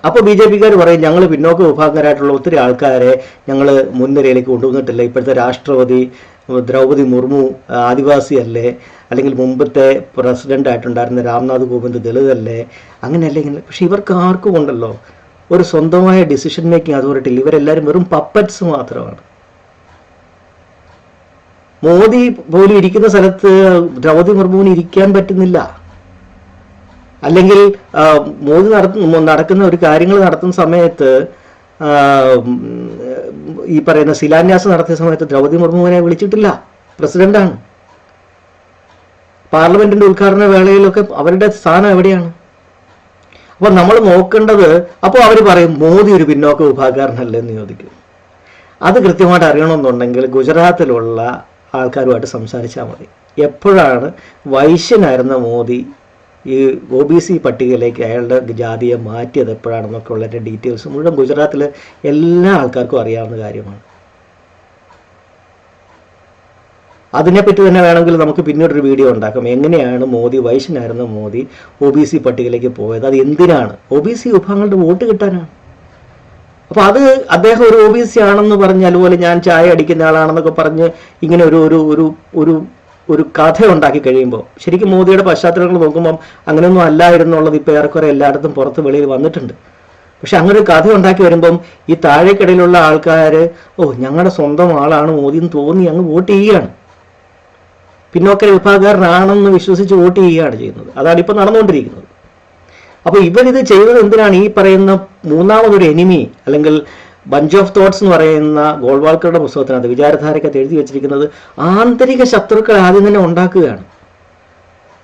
അപ്പോൾ ബി ജെ പിക്കാർ പറയും ഞങ്ങൾ പിന്നോക്ക വിഭാഗക്കാരായിട്ടുള്ള ഒത്തിരി ആൾക്കാരെ ഞങ്ങൾ മുൻനിരയിലേക്ക് കൊണ്ടുവന്നിട്ടില്ല. ഇപ്പോഴത്തെ രാഷ്ട്രപതി ദ്രൗപതി മുർമു ആദിവാസി അല്ലേ അല്ലെങ്കിൽ മുമ്പത്തെ പ്രസിഡന്റ് ആയിട്ടുണ്ടായിരുന്ന രാംനാഥ് കോവിന്ദ് ദളിതല്ലേ? അങ്ങനെയല്ലേ ഇങ്ങനെ? പക്ഷെ ഇവർക്ക് ആർക്കും ഉണ്ടല്ലോ. ഒരു സ്വന്തമായ ഡിസിഷൻ മേക്കിംഗ് അതോറിറ്റി ഇല്ല ഇവരെല്ലാവരും വെറും പപ്പറ്റ്സ് മാത്രമാണ്. മോദി പോലും ഇരിക്കുന്ന സ്ഥലത്ത് ദ്രൗപതി മുർമുവിന് ഇരിക്കാൻ പറ്റുന്നില്ല. അല്ലെങ്കിൽ മോദി നടത്തുന്ന നടക്കുന്ന ഒരു കാര്യങ്ങൾ നടത്തുന്ന സമയത്ത് ഈ പറയുന്ന ശിലാന്യാസം നടത്തിയ സമയത്ത് ദ്രൗപതി മുർമുവിനെ വിളിച്ചിട്ടില്ല. പ്രസിഡന്റാണ്. പാർലമെന്റിന്റെ ഉദ്ഘാടന വേളയിലൊക്കെ അവരുടെ സ്ഥാനം എവിടെയാണ്? അപ്പൊ നമ്മൾ നോക്കേണ്ടത് അപ്പോൾ അവർ പറയും മോദി ഒരു പിന്നോക്ക വിഭാഗക്കാരനല്ലേ എന്ന് ചോദിക്കും. അത് കൃത്യമായിട്ട് അറിയണമെന്നുണ്ടെങ്കിൽ ഗുജറാത്തിലുള്ള ആൾക്കാരുമായിട്ട് സംസാരിച്ചാൽ മതി. എപ്പോഴാണ് വൈശ്യനായിരുന്ന മോദി ഈ ഒ ബി സി പട്ടികയിലേക്ക് അയാളുടെ ജാതിയെ മാറ്റിയത് എപ്പോഴാണെന്നൊക്കെ ഉള്ളതിന്റെ ഡീറ്റെയിൽസ് മുഴുവൻ ഗുജറാത്തിലെ എല്ലാ ആൾക്കാർക്കും അറിയാവുന്ന കാര്യമാണ്. അതിനെപ്പറ്റി തന്നെ വേണമെങ്കിൽ നമുക്ക് പിന്നീടൊരു വീഡിയോ ഉണ്ടാക്കാം. എങ്ങനെയാണ് മോദി വൈശ്യനായിരുന്ന മോദി ഒ ബി സി പട്ടികയിലേക്ക് പോയത്? അത് എന്തിനാണ്? ഒ ബി സി വിഭാഗങ്ങളുടെ വോട്ട് കിട്ടാനാണ്. അപ്പൊ അത് അദ്ദേഹം ഒരു ഒ ബി സി ആണെന്ന് പറഞ്ഞ് അതുപോലെ ഞാൻ ചായ അടിക്കുന്ന ആളാണെന്നൊക്കെ പറഞ്ഞ് ഇങ്ങനെ ഒരു ഒരു ഒരു ഒരു ഒരു കഥ ഉണ്ടാക്കി കഴിയുമ്പോൾ ശരിക്കും മോദിയുടെ പശ്ചാത്തലങ്ങൾ നോക്കുമ്പോൾ അങ്ങനെയൊന്നും അല്ലായിരുന്നുള്ളത് ഇപ്പോൾ ഏറെക്കുറെ എല്ലായിടത്തും പുറത്ത് വെളിയിൽ വന്നിട്ടുണ്ട്. പക്ഷെ അങ്ങനെ ഒരു കഥ ഉണ്ടാക്കി വരുമ്പം ഈ താഴേക്കിടയിലുള്ള ആൾക്കാർ ഓ ഞങ്ങളുടെ സ്വന്തം ആളാണ് മോദി എന്ന് തോന്നി അങ്ങ് വോട്ട് ചെയ്യുകയാണ്. പിന്നോക്ക വിഭാഗക്കാരനാണെന്ന് വിശ്വസിച്ച് വോട്ട് ചെയ്യുകയാണ് ചെയ്യുന്നത്. അതാണ് ഇപ്പം നടന്നുകൊണ്ടിരിക്കുന്നത്. അപ്പോൾ ഇവരിത് ചെയ്തത് എന്തിനാണ്? ഈ പറയുന്ന മൂന്നാമതൊരു എനിമി അല്ലെങ്കിൽ ബഞ്ച് ഓഫ് തോട്ട്സ് എന്ന് പറയുന്ന ഗോൾവാൾക്കറുടെ പുസ്തകത്തിനകത്ത് വിചാരധാരക്കകത്ത് എഴുതി വെച്ചിരിക്കുന്നത് ആന്തരിക ശത്രുക്കൾ ആദ്യം തന്നെ ഉണ്ടാക്കുകയാണ്.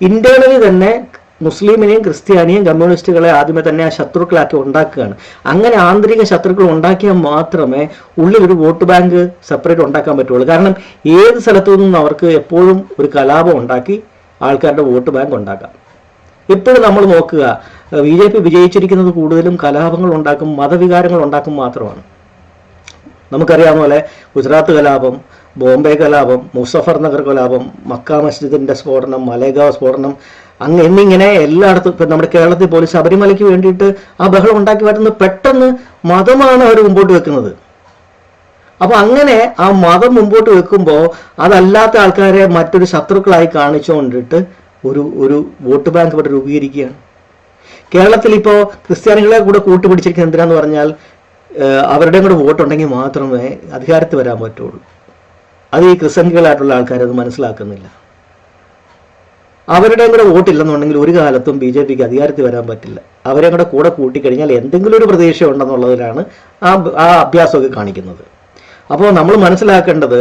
ഇന്റേണലി തന്നെ മുസ്ലിമിനെയും ക്രിസ്ത്യാനിയും കമ്മ്യൂണിസ്റ്റുകളെ ആദ്യമേ തന്നെ ആ ശത്രുക്കളാക്കി ഉണ്ടാക്കുകയാണ്. അങ്ങനെ ആന്തരിക ശത്രുക്കൾ ഉണ്ടാക്കിയാൽ മാത്രമേ ഉള്ളിലൊരു വോട്ട് ബാങ്ക് സെപ്പറേറ്റ് ഉണ്ടാക്കാൻ പറ്റുള്ളൂ. കാരണം ഏത് സ്ഥലത്തു നിന്നും അവർക്ക് എപ്പോഴും ഒരു കലാപം ഉണ്ടാക്കി ആൾക്കാരുടെ വോട്ട് ബാങ്ക് ഉണ്ടാക്കാം. ഇപ്പോഴും നമ്മൾ നോക്കുക ബി ജെ പി വിജയിച്ചിരിക്കുന്നത് കൂടുതലും കലാപങ്ങൾ ഉണ്ടാക്കും മതവികാരങ്ങൾ ഉണ്ടാക്കും മാത്രമാണ്. നമുക്കറിയാവുന്ന പോലെ ഗുജറാത്ത് കലാപം ബോംബെ കലാപം മുസഫർ നഗർ കലാപം മക്ക മസ്ജിദിന്റെ സ്ഫോടനം മലേഗാവ് സ്ഫോടനം അങ്ങ് എന്നിങ്ങനെ എല്ലായിടത്തും ഇപ്പം നമ്മുടെ കേരളത്തിൽ പോലും ശബരിമലയ്ക്ക് വേണ്ടിയിട്ട് ആ ബഹളം ഉണ്ടാക്കി വരുന്നത് പെട്ടെന്ന് മതമാണ് അവർ മുമ്പോട്ട് വെക്കുന്നത്. അപ്പൊ അങ്ങനെ ആ മതം മുമ്പോട്ട് വെക്കുമ്പോൾ അതല്ലാത്ത ആൾക്കാരെ മറ്റൊരു ശത്രുക്കളായി കാണിച്ചുകൊണ്ടിട്ട് ഒരു ഒരു വോട്ട് ബാങ്ക് ഇവിടെ രൂപീകരിക്കുകയാണ്. കേരളത്തിൽ ഇപ്പോൾ ക്രിസ്ത്യാനികളെ കൂടെ കൂട്ടുപിടിച്ചിരിക്കുന്ന എന്തിനാന്ന് പറഞ്ഞാൽ അവരുടെ കൂടെ വോട്ടുണ്ടെങ്കിൽ മാത്രമേ അധികാരത്തിൽ വരാൻ പറ്റുള്ളൂ. അത് ഈ ക്രിസ്ത്യാനികളായിട്ടുള്ള ആൾക്കാരത് മനസ്സിലാക്കുന്നില്ല. അവരുടെയും കൂടെ വോട്ടില്ലെന്നുണ്ടെങ്കിൽ ഒരു കാലത്തും ബി ജെ പിക്ക് അധികാരത്തിൽ വരാൻ പറ്റില്ല. അവരെ കൂടെ കൂടെ കൂട്ടിക്കഴിഞ്ഞാൽ എന്തെങ്കിലും ഒരു പ്രതീക്ഷ ഉണ്ടെന്നുള്ളതിലാണ് ആ ആ അഭ്യാസമൊക്കെ കാണിക്കുന്നത്. അപ്പോൾ നമ്മൾ മനസ്സിലാക്കേണ്ടത്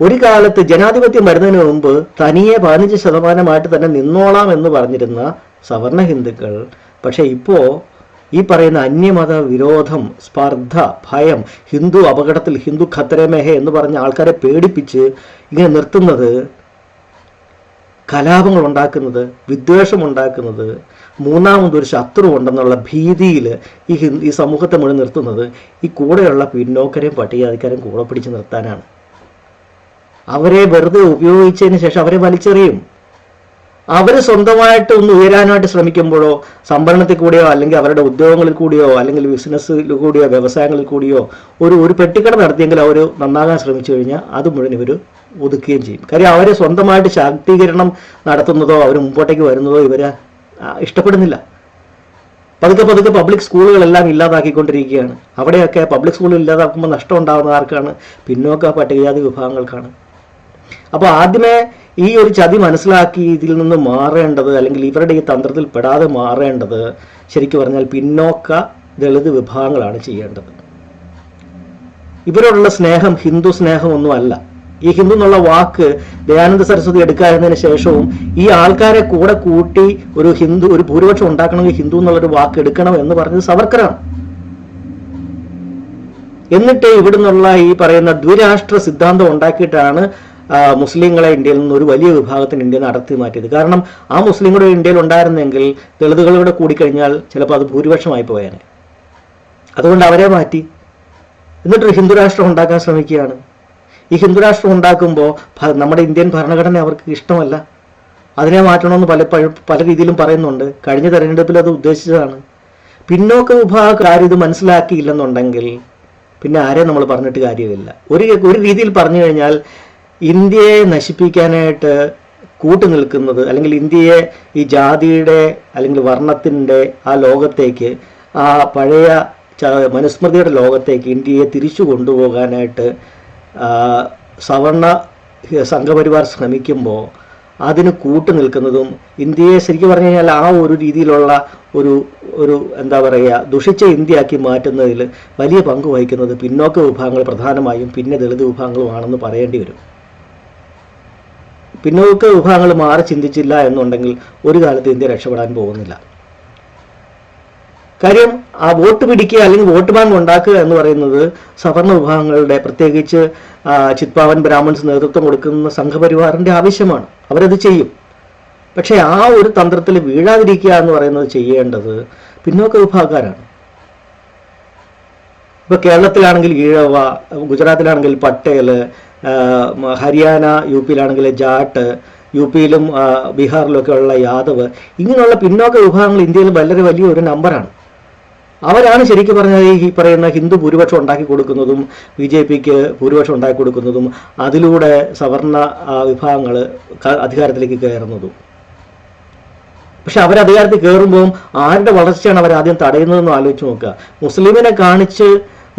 ഒരു കാലത്ത് ജനാധിപത്യം വരുന്നതിന് മുമ്പ് തനിയെ പതിനഞ്ച് ശതമാനമായിട്ട് തന്നെ നിന്നോളാം എന്ന് പറഞ്ഞിരുന്ന സവർണ ഹിന്ദുക്കൾ പക്ഷേ ഇപ്പോൾ ഈ പറയുന്ന അന്യമത വിരോധം സ്പർദ്ധ ഭയം ഹിന്ദു അപകടത്തിൽ ഹിന്ദു ഖത്തരമേഹ എന്ന് പറഞ്ഞ ആൾക്കാരെ പേടിപ്പിച്ച് ഇങ്ങനെ നിർത്തുന്നത് കലാപങ്ങൾ ഉണ്ടാക്കുന്നത് വിദ്വേഷം ഉണ്ടാക്കുന്നത് മൂന്നാമതൊരു ശത്രു ഉണ്ടെന്നുള്ള ഭീതിയിൽ ഈ ഈ സമൂഹത്തെ മുഴുവൻ നിർത്തുന്നത് ഈ കൂടെയുള്ള പിന്നോക്കരെയും പട്ടികജാതിക്കാരെയും കൂടെ പിടിച്ച് നിർത്താനാണ്. അവരെ വെറുതെ ഉപയോഗിച്ചതിന് ശേഷം അവരെ വലിച്ചെറിയും. അവർ സ്വന്തമായിട്ട് ഒന്ന് ഉയരാനായിട്ട് ശ്രമിക്കുമ്പോഴോ സംഭരണത്തിൽ കൂടിയോ അല്ലെങ്കിൽ അവരുടെ ഉദ്യോഗങ്ങളിൽ കൂടിയോ അല്ലെങ്കിൽ ബിസിനസ്സിൽ കൂടിയോ വ്യവസായങ്ങളിൽ കൂടിയോ ഒരു ഒരു പെട്ടിക്കട നടത്തിയെങ്കിൽ അവർ നന്നാകാൻ ശ്രമിച്ചു കഴിഞ്ഞാൽ അത് മുഴുവൻ ഇവർ ഒതുക്കുകയും ചെയ്യും. കാര്യം അവരെ സ്വന്തമായിട്ട് ശാക്തീകരണം നടത്തുന്നതോ അവർ മുമ്പോട്ടേക്ക് വരുന്നതോ ഇവരെ ഇഷ്ടപ്പെടുന്നില്ല. പതുക്കെ പതുക്കെ പബ്ലിക് സ്കൂളുകളെല്ലാം ഇല്ലാതാക്കിക്കൊണ്ടിരിക്കുകയാണ്. അവിടെയൊക്കെ പബ്ലിക് സ്കൂൾ ഇല്ലാതാക്കുമ്പോൾ നഷ്ടം ഉണ്ടാകുന്ന ആർക്കാണ്? പിന്നോക്ക പട്ടികജാതി വിഭാഗങ്ങൾക്കാണ്. അപ്പോൾ ആദ്യമേ ഈ ഒരു ചതി മനസ്സിലാക്കി ഇതിൽ നിന്ന് മാറേണ്ടത് അല്ലെങ്കിൽ ഇവരുടെ ഈ തന്ത്രത്തിൽ പെടാതെ മാറേണ്ടത് ശരിക്കും പറഞ്ഞാൽ പിന്നോക്ക ദളിത് വിഭാഗങ്ങളാണ് ചെയ്യേണ്ടത്. ഇവരോടുള്ള സ്നേഹം ഹിന്ദു സ്നേഹമൊന്നും അല്ല ഈ ഹിന്ദു എന്നുള്ള വാക്ക് ദയാനന്ദ സരസ്വതി എടുക്കാതിന് ശേഷവും ഈ ആൾക്കാരെ കൂടെ കൂട്ടി ഒരു ഹിന്ദു ഒരു ഭൂരിപക്ഷം ഉണ്ടാക്കണമെങ്കിൽ ഹിന്ദു എന്നുള്ളൊരു വാക്ക് എടുക്കണം എന്ന് പറഞ്ഞത് സവർക്കറാണ്. എന്നിട്ട് ഇവിടുന്നുള്ള ഈ പറയുന്ന ദ്വിരാഷ്ട്ര സിദ്ധാന്തം ഉണ്ടാക്കിയിട്ടാണ് മുസ്ലിങ്ങളെ ഇന്ത്യയിൽ നിന്ന് ഒരു വലിയ വിഭാഗത്തിന് ഇന്ത്യ നടത്തി മാറ്റിയത്. കാരണം ആ മുസ്ലിങ്ങളുടെ ഇന്ത്യയിൽ ഉണ്ടായിരുന്നെങ്കിൽ ദളിതുകളുടെ കൂടിക്കഴിഞ്ഞാൽ ചിലപ്പോൾ അത് ഭൂരിപക്ഷമായി പോയേനെ. അതുകൊണ്ട് അവരെ മാറ്റി. എന്നിട്ടൊരു ഹിന്ദു രാഷ്ട്രം ഉണ്ടാക്കാൻ ശ്രമിക്കുകയാണ്. ഈ ഹിന്ദുരാഷ്ട്രം ഉണ്ടാക്കുമ്പോൾ നമ്മുടെ ഇന്ത്യൻ ഭരണഘടന അവർക്ക് ഇഷ്ടമല്ല. അതിനെ മാറ്റണമെന്ന് പല പല രീതിയിലും പറയുന്നുണ്ട്. കഴിഞ്ഞ തെരഞ്ഞെടുപ്പിൽ അത് ഉദ്ദേശിച്ചതാണ്. പിന്നോക്ക വിഭാഗക്കാർ ഇത് മനസ്സിലാക്കിയില്ലെന്നുണ്ടെങ്കിൽ പിന്നെ ആരെയും നമ്മൾ പറഞ്ഞിട്ട് കാര്യമില്ല. ഒരു ഒരു രീതിയിൽ പറഞ്ഞു കഴിഞ്ഞാൽ ഇന്ത്യയെ നശിപ്പിക്കാനായിട്ട് കൂട്ടു നിൽക്കുന്നത് അല്ലെങ്കിൽ ഇന്ത്യയെ ഈ ജാതിയുടെ അല്ലെങ്കിൽ വർണത്തിന്റെ ആ ലോകത്തേക്ക് ആ പഴയ മനുസ്മൃതിയുടെ ലോകത്തേക്ക് ഇന്ത്യയെ തിരിച്ചു കൊണ്ടുപോകാനായിട്ട് സവർണ സംഘപരിവാർ ശ്രമിക്കുമ്പോൾ അതിന് കൂട്ടു നിൽക്കുന്നതും ഇന്ത്യയെ ശരിക്കും പറഞ്ഞു കഴിഞ്ഞാൽ ആ ഒരു രീതിയിലുള്ള ഒരു ഒരു എന്താ പറയുക ദുഷിച്ച ഇന്ത്യയാക്കി മാറ്റുന്നതിൽ വലിയ പങ്ക് വഹിക്കുന്നത് പിന്നോക്ക വിഭാഗങ്ങൾ പ്രധാനമായും പിന്നെ ദളിത് വിഭാഗങ്ങളുമാണെന്ന് പറയേണ്ടി വരും. പിന്നോക്ക വിഭാഗങ്ങൾ മാറി ചിന്തിച്ചില്ല എന്നുണ്ടെങ്കിൽ ഒരു കാലത്ത് ഇന്ത്യ രക്ഷപ്പെടാൻ പോകുന്നില്ല. കാര്യം ആ വോട്ട് പിടിക്കുക അല്ലെങ്കിൽ വോട്ട് ബാങ്ക് ഉണ്ടാക്കുക എന്ന് പറയുന്നത് സവർണ വിഭാഗങ്ങളുടെ പ്രത്യേകിച്ച് ചിത്പാവൻ ബ്രാഹ്മൺസ് നേതൃത്വം കൊടുക്കുന്ന സംഘപരിവാറിന്റെ ആവശ്യമാണ്. അവരത് ചെയ്യും. പക്ഷേ ആ ഒരു തന്ത്രത്തിൽ വീഴാതിരിക്കുക എന്ന് പറയുന്നത് ചെയ്യേണ്ടത് പിന്നോക്ക വിഭാഗക്കാരാണ്. ഇപ്പൊ കേരളത്തിലാണെങ്കിൽ ഈഴവ ഗുജറാത്തിലാണെങ്കിൽ മ- ഹരിയാന യു പിയിലാണെങ്കിൽ ജാട്ട് യു പിയിലും ബീഹാറിലും ബീഹാറിലൊക്കെ ഉള്ള യാദവ് ഇങ്ങനെയുള്ള പിന്നോക്ക വിഭാഗങ്ങൾ ഇന്ത്യയിൽ വളരെ വലിയ ഒരു നമ്പറാണ് അവരാണ് ശരിക്കും പറഞ്ഞാൽ ഈ പറയുന്ന ഹിന്ദു ഭൂരിപക്ഷം ഉണ്ടാക്കി കൊടുക്കുന്നതും ബി ജെ പിക്ക് ഭൂരിപക്ഷം ഉണ്ടാക്കി കൊടുക്കുന്നതും അതിലൂടെ സവർണ വിഭാഗങ്ങൾ അധികാരത്തിലേക്ക് കയറുന്നതും. പക്ഷെ അവർ അധികാരത്തിൽ കയറുമ്പോൾ ആരുടെ വളർച്ചയാണ് അവർ ആദ്യം തടയുന്നതെന്ന് ആലോചിച്ച് നോക്കുക. മുസ്ലിമിനെ കാണിച്ച്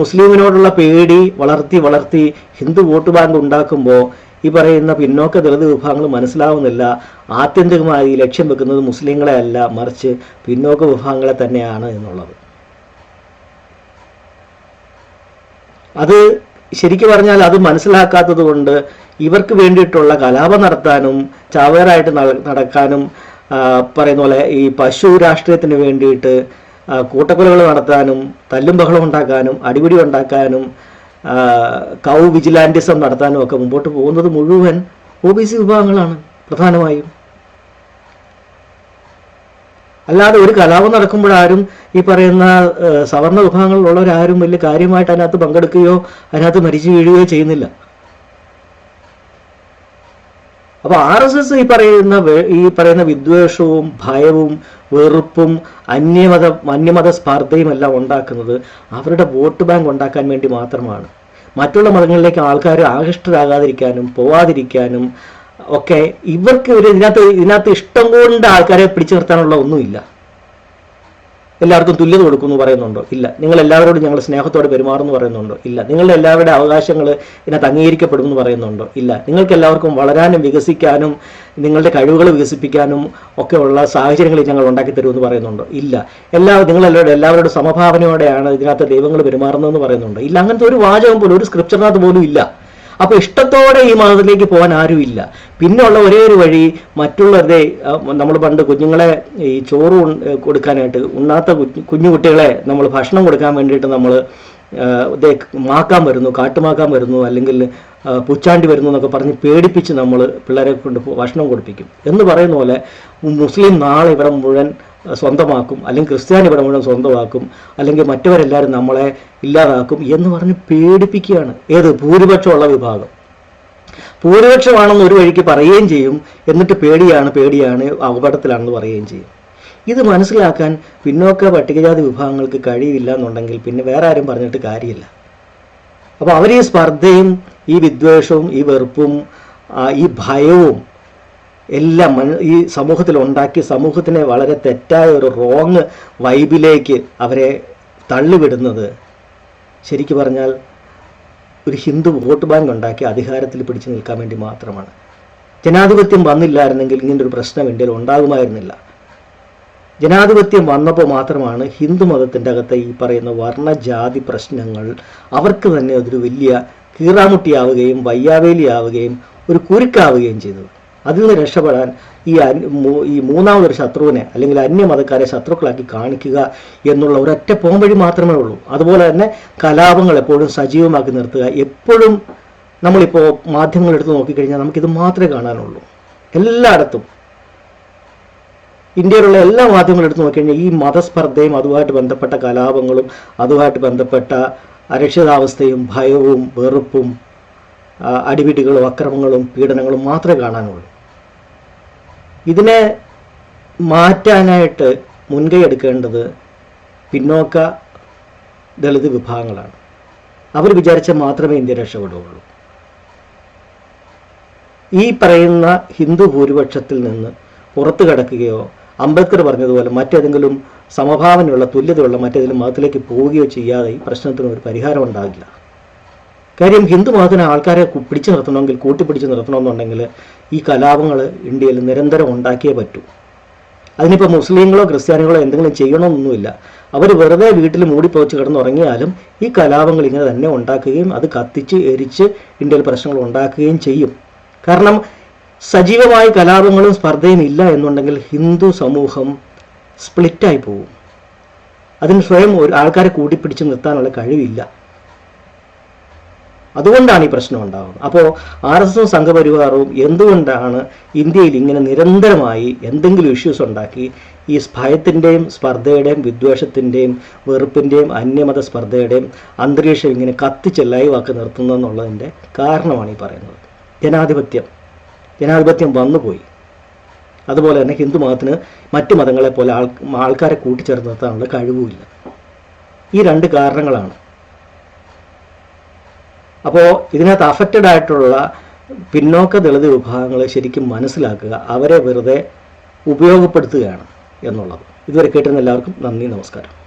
മുസ്ലിമിനോടുള്ള പേടി വളർത്തി വളർത്തി ഹിന്ദു വോട്ട് ബാങ്ക് ഉണ്ടാക്കുമ്പോൾ ഈ പറയുന്ന പിന്നോക്ക ദളിത് വിഭാഗങ്ങൾ മനസ്സിലാവുന്നില്ല. ആത്യന്തികമായി ലക്ഷ്യം വെക്കുന്നത് മുസ്ലിങ്ങളെ അല്ല മറിച്ച് പിന്നോക്ക വിഭാഗങ്ങളെ തന്നെയാണ് എന്നുള്ളത്. അത് ശരിക്കു പറഞ്ഞാൽ അത് മനസ്സിലാക്കാത്തത് കൊണ്ട് ഇവർക്ക് വേണ്ടിയിട്ടുള്ള കലാപം നടത്താനും ചാവേറായിട്ട് നടക്കാനും പറയുന്ന പോലെ ഈ പശു രാഷ്ട്രീയത്തിന് വേണ്ടിയിട്ട് കൂട്ടക്കൊലകൾ നടത്താനും തല്ലും ബഹളം ഉണ്ടാക്കാനും അടിപിടി ഉണ്ടാക്കാനും കൗ വിജിലാന്റിസം നടത്താനും ഒക്കെ മുമ്പോട്ട് പോകുന്നത് മുഴുവൻ ഒ ബി സി വിഭാഗങ്ങളാണ് പ്രധാനമായും. അല്ലാതെ ഒരു കലാപം നടക്കുമ്പോഴാരും ഈ പറയുന്ന സവർണ വിഭാഗങ്ങളിലുള്ളവരാരും വലിയ കാര്യമായിട്ട് അതിനകത്ത് പങ്കെടുക്കുകയോ അതിനകത്ത് മരിച്ചു വീഴുകയോ ചെയ്യുന്നില്ല. അപ്പൊ ആർ എസ് എസ് ഈ പറയുന്ന ഈ പറയുന്ന വിദ്വേഷവും ഭയവും വെറുപ്പും അന്യമത അന്യമത സ്പർദ്ധയും എല്ലാം ഉണ്ടാക്കുന്നത് അവരുടെ വോട്ട് ബാങ്ക് ഉണ്ടാക്കാൻ വേണ്ടി മാത്രമാണ്. മറ്റുള്ള മതങ്ങളിലേക്ക് ആൾക്കാർ ആകൃഷ്ടരാകാതിരിക്കാനും പോവാതിരിക്കാനും ഒക്കെ ഇവർക്ക് ഒരു ഇതിനകത്ത് ഇതിനകത്ത് ഇഷ്ടം കൊണ്ട് ആൾക്കാരെ പിടിച്ചു നിർത്താനുള്ള ഒന്നുമില്ല. എല്ലാവർക്കും തുല്യത കൊടുക്കുമെന്ന് പറയുന്നുണ്ടോ? ഇല്ല. നിങ്ങൾ എല്ലാവരോടും ഞങ്ങൾ സ്നേഹത്തോടെ പെരുമാറുമെന്ന് പറയുന്നുണ്ടോ? ഇല്ല. നിങ്ങളുടെ എല്ലാവരുടെ അവകാശങ്ങൾ ഇതിനകത്ത് അംഗീകരിക്കപ്പെടുമെന്ന് പറയുന്നുണ്ടോ? ഇല്ല. നിങ്ങൾക്ക് എല്ലാവർക്കും വളരാനും വികസിക്കാനും നിങ്ങളുടെ കഴിവുകൾ വികസിപ്പിക്കാനും ഒക്കെ ഉള്ള സാഹചര്യങ്ങൾ ഞങ്ങൾ ഉണ്ടാക്കി തരുമെന്ന് പറയുന്നുണ്ടോ? ഇല്ല. എല്ലാ നിങ്ങളെല്ലാവരും എല്ലാവരോടും സമഭാവനയോടെയാണ് ഇതിനകത്ത് ദൈവങ്ങൾ പെരുമാറുന്നതെന്ന് പറയുന്നുണ്ടോ? ഇല്ല. അങ്ങനത്തെ ഒരു വാചകം പോലും ഒരു സ്ക്രിപ്ചറിനകത്ത് പോലും ഇല്ല. അപ്പൊ ഇഷ്ടത്തോടെ ഈ മതത്തിലേക്ക് പോകാൻ ആരുമില്ല പിന്നെയുള്ള ഒരേ ഒരു വഴി മറ്റുള്ളവരുടെ നമ്മൾ പണ്ട് കുഞ്ഞുങ്ങളെ ഈ ചോറ് കൊടുക്കാനായിട്ട് ഉണ്ണാത്ത കുഞ്ഞു കുട്ടികളെ നമ്മൾ ഭക്ഷണം കൊടുക്കാൻ വേണ്ടിയിട്ട് നമ്മൾ മാക്കാൻ വരുന്നു കാട്ടുമാക്കാൻ വരുന്നു അല്ലെങ്കിൽ പുച്ചാണ്ടി വരുന്നു എന്നൊക്കെ പറഞ്ഞ് പേടിപ്പിച്ച് നമ്മൾ പിള്ളേരെ കൊണ്ട് ഭക്ഷണം കൊടുപ്പിക്കും. എന്ന് പറയുന്ന പോലെ മുസ്ലിം നാളെ ഇവിടെ മുഴുവൻ സ്വന്തമാക്കും അല്ലെങ്കിൽ ക്രിസ്ത്യാനി ഇവിടെ മുഴുവൻ സ്വന്തമാക്കും അല്ലെങ്കിൽ മറ്റവരെല്ലാവരും നമ്മളെ ഇല്ലാതാക്കും എന്ന് പറഞ്ഞ് പേടിപ്പിക്കുകയാണ് ഏത് ഭൂരിപക്ഷമുള്ള വിഭാഗം. ഭൂരിപക്ഷമാണെന്ന് ഒരു വഴിക്ക് പറയുകയും ചെയ്യും എന്നിട്ട് പേടിയാണ് പേടിയാണ് അപകടത്തിലാണെന്ന് പറയുകയും ചെയ്യും. ഇത് മനസ്സിലാക്കാൻ പിന്നോക്ക പട്ടികജാതി വിഭാഗങ്ങൾക്ക് കഴിയില്ല എന്നുണ്ടെങ്കിൽ പിന്നെ വേറെ ആരും പറഞ്ഞിട്ട് കാര്യമില്ല. അപ്പോൾ അവർ ഈ സ്പർദ്ധയും ഈ വിദ്വേഷവും ഈ വെറുപ്പും ഈ ഭയവും എല്ലാം ഈ സമൂഹത്തിൽ ഉണ്ടാക്കി സമൂഹത്തിനെ വളരെ തെറ്റായ ഒരു റോങ് വൈബിലേക്ക് അവരെ തള്ളിവിടുന്നത്. ശരിക്കു പറഞ്ഞാൽ ഒരു ഹിന്ദു വോട്ട് ബാങ്ക് ഉണ്ടാക്കി അധികാരത്തിൽ പിടിച്ചു നിൽക്കാൻ വേണ്ടി മാത്രമാണ്. ജനാധിപത്യം വന്നില്ലായിരുന്നെങ്കിൽ ഒരു പ്രശ്നം ഇന്ത്യയിൽ ഉണ്ടാകുമായിരുന്നില്ല. ജനാധിപത്യം വന്നപ്പോൾ മാത്രമാണ് ഹിന്ദു മതത്തിന്റെ അകത്തെ ഈ പറയുന്ന വർണജാതി പ്രശ്നങ്ങൾ അവർക്ക് തന്നെ അതൊരു വലിയ കീറാമുട്ടിയാവുകയും വയ്യാവേലിയാവുകയും ഒരു കുരുക്കാവുകയും ചെയ്തത്. അതിൽ നിന്ന് രക്ഷപ്പെടാൻ ഈ ഈ മൂന്നാമതൊരു ശത്രുവിനെ അല്ലെങ്കിൽ അന്യമതക്കാരെ ശത്രുക്കളാക്കി കാണിക്കുക എന്നുള്ള ഒരൊറ്റ പോംവഴി മാത്രമേ ഉള്ളൂ. അതുപോലെ തന്നെ കലാപങ്ങൾ എപ്പോഴും സജീവമാക്കി നിർത്തുക. എപ്പോഴും നമ്മളിപ്പോൾ മാധ്യമങ്ങൾ എടുത്ത് നോക്കിക്കഴിഞ്ഞാൽ നമുക്കിത് മാത്രമേ കാണാനുള്ളൂ. എല്ലായിടത്തും. ഇന്ത്യയിലുള്ള എല്ലാ മാധ്യമങ്ങളും എടുത്ത് നോക്കിക്കഴിഞ്ഞാൽ ഈ മതസ്പർദ്ധയും അതുമായിട്ട് ബന്ധപ്പെട്ട കലാപങ്ങളും അതുമായിട്ട് ബന്ധപ്പെട്ട അരക്ഷിതാവസ്ഥയും ഭയവും വെറുപ്പും അടിപിടികളും അക്രമങ്ങളും പീഡനങ്ങളും മാത്രമേ കാണാനുള്ളൂ. ഇതിനെ മാറ്റാനായിട്ട് മുൻകൈ എടുക്കേണ്ടത് പിന്നോക്ക ദളിത് വിഭാഗങ്ങളാണ്. അവർ വിചാരിച്ചാൽ മാത്രമേ ഇന്ത്യ രക്ഷപ്പെടുകയുള്ളൂ. ഈ പറയുന്ന ഹിന്ദു ഭൂരിപക്ഷത്തിൽ നിന്ന് പുറത്തു കടക്കുകയോ അംബേദ്കർ പറഞ്ഞതുപോലെ മറ്റേതെങ്കിലും സമഭാവനയുള്ള തുല്യതയുള്ള മറ്റേതെങ്കിലും മതത്തിലേക്ക് പോവുകയോ ചെയ്യാതെ ഈ പ്രശ്നത്തിന് ഒരു പരിഹാരം ഉണ്ടാകില്ല കാര്യം ഹിന്ദു മതത്തിന് ആൾക്കാരെ പിടിച്ചു നിർത്തണമെങ്കിൽ കൂട്ടിപ്പിടിച്ച് നിർത്തണമെന്നുണ്ടെങ്കിൽ ഈ കലാപങ്ങൾ ഇന്ത്യയിൽ നിരന്തരം ഉണ്ടാക്കിയേ പറ്റൂ. അതിനിപ്പോൾ മുസ്ലിങ്ങളോ ക്രിസ്ത്യാനികളോ എന്തെങ്കിലും ചെയ്യണമെന്നൊന്നുമില്ല. അവർ വെറുതെ വീട്ടിൽ മൂടിപ്പോച്ച് കിടന്നുറങ്ങിയാലും ഈ കലാപങ്ങൾ ഇങ്ങനെ തന്നെ ഉണ്ടാക്കുകയും അത് കത്തിച്ച് എരിച്ച് ഇന്ത്യയിൽ പ്രശ്നങ്ങൾ ഉണ്ടാക്കുകയും ചെയ്യും. കാരണം സജീവമായ കലാപങ്ങളും സ്പർദ്ധയും ഇല്ല എന്നുണ്ടെങ്കിൽ ഹിന്ദു സമൂഹം സ്പ്ലിറ്റായി പോകും അതിന് സ്വയം ഒരു ആൾക്കാരെ കൂട്ടിപ്പിടിച്ച് നിർത്താനുള്ള കഴിവില്ല. അതുകൊണ്ടാണ് ഈ പ്രശ്നം ഉണ്ടാകുന്നത് അപ്പോൾ ആർ എസ് എസും സംഘപരിവാറും എന്തുകൊണ്ടാണ് ഇന്ത്യയിൽ ഇങ്ങനെ നിരന്തരമായി എന്തെങ്കിലും ഇഷ്യൂസ് ഉണ്ടാക്കി? ഈ ഭയത്തിന്റെയും സ്പർദ്ധയുടെയും വിദ്വേഷത്തിന്റെയും വെറുപ്പിന്റെയും അന്യമത സ്പർദ്ധയുടെയും അന്തരീക്ഷം ഇങ്ങനെ കത്തിച്ച് ലൈവാക്കി നിർത്തുന്നതെന്നുള്ളതിന്റെ കാരണമാണ് ഈ പറയുന്നത്. ജനാധിപത്യം. ജനാധിപത്യം വന്നുപോയി. അതുപോലെ തന്നെ ഹിന്ദു മതത്തിന് മറ്റു മതങ്ങളെപ്പോലെ ആൾ ആൾക്കാരെ കൂട്ടിച്ചേർത്ത് നിർത്താനുള്ള കഴിവുമില്ല. ഈ രണ്ട് കാരണങ്ങളാണ്. അപ്പോൾ ഇതിനകത്ത് അഫക്റ്റഡ് ആയിട്ടുള്ള പിന്നോക്ക ദളിത് വിഭാഗങ്ങളെ ശരിക്കും മനസ്സിലാക്കുക അവരെ വെറുതെ ഉപയോഗപ്പെടുത്തുകയാണ് എന്നുള്ളത്. ഇതുവരെ കേട്ടിരുന്ന എല്ലാവർക്കും നന്ദി നമസ്കാരം.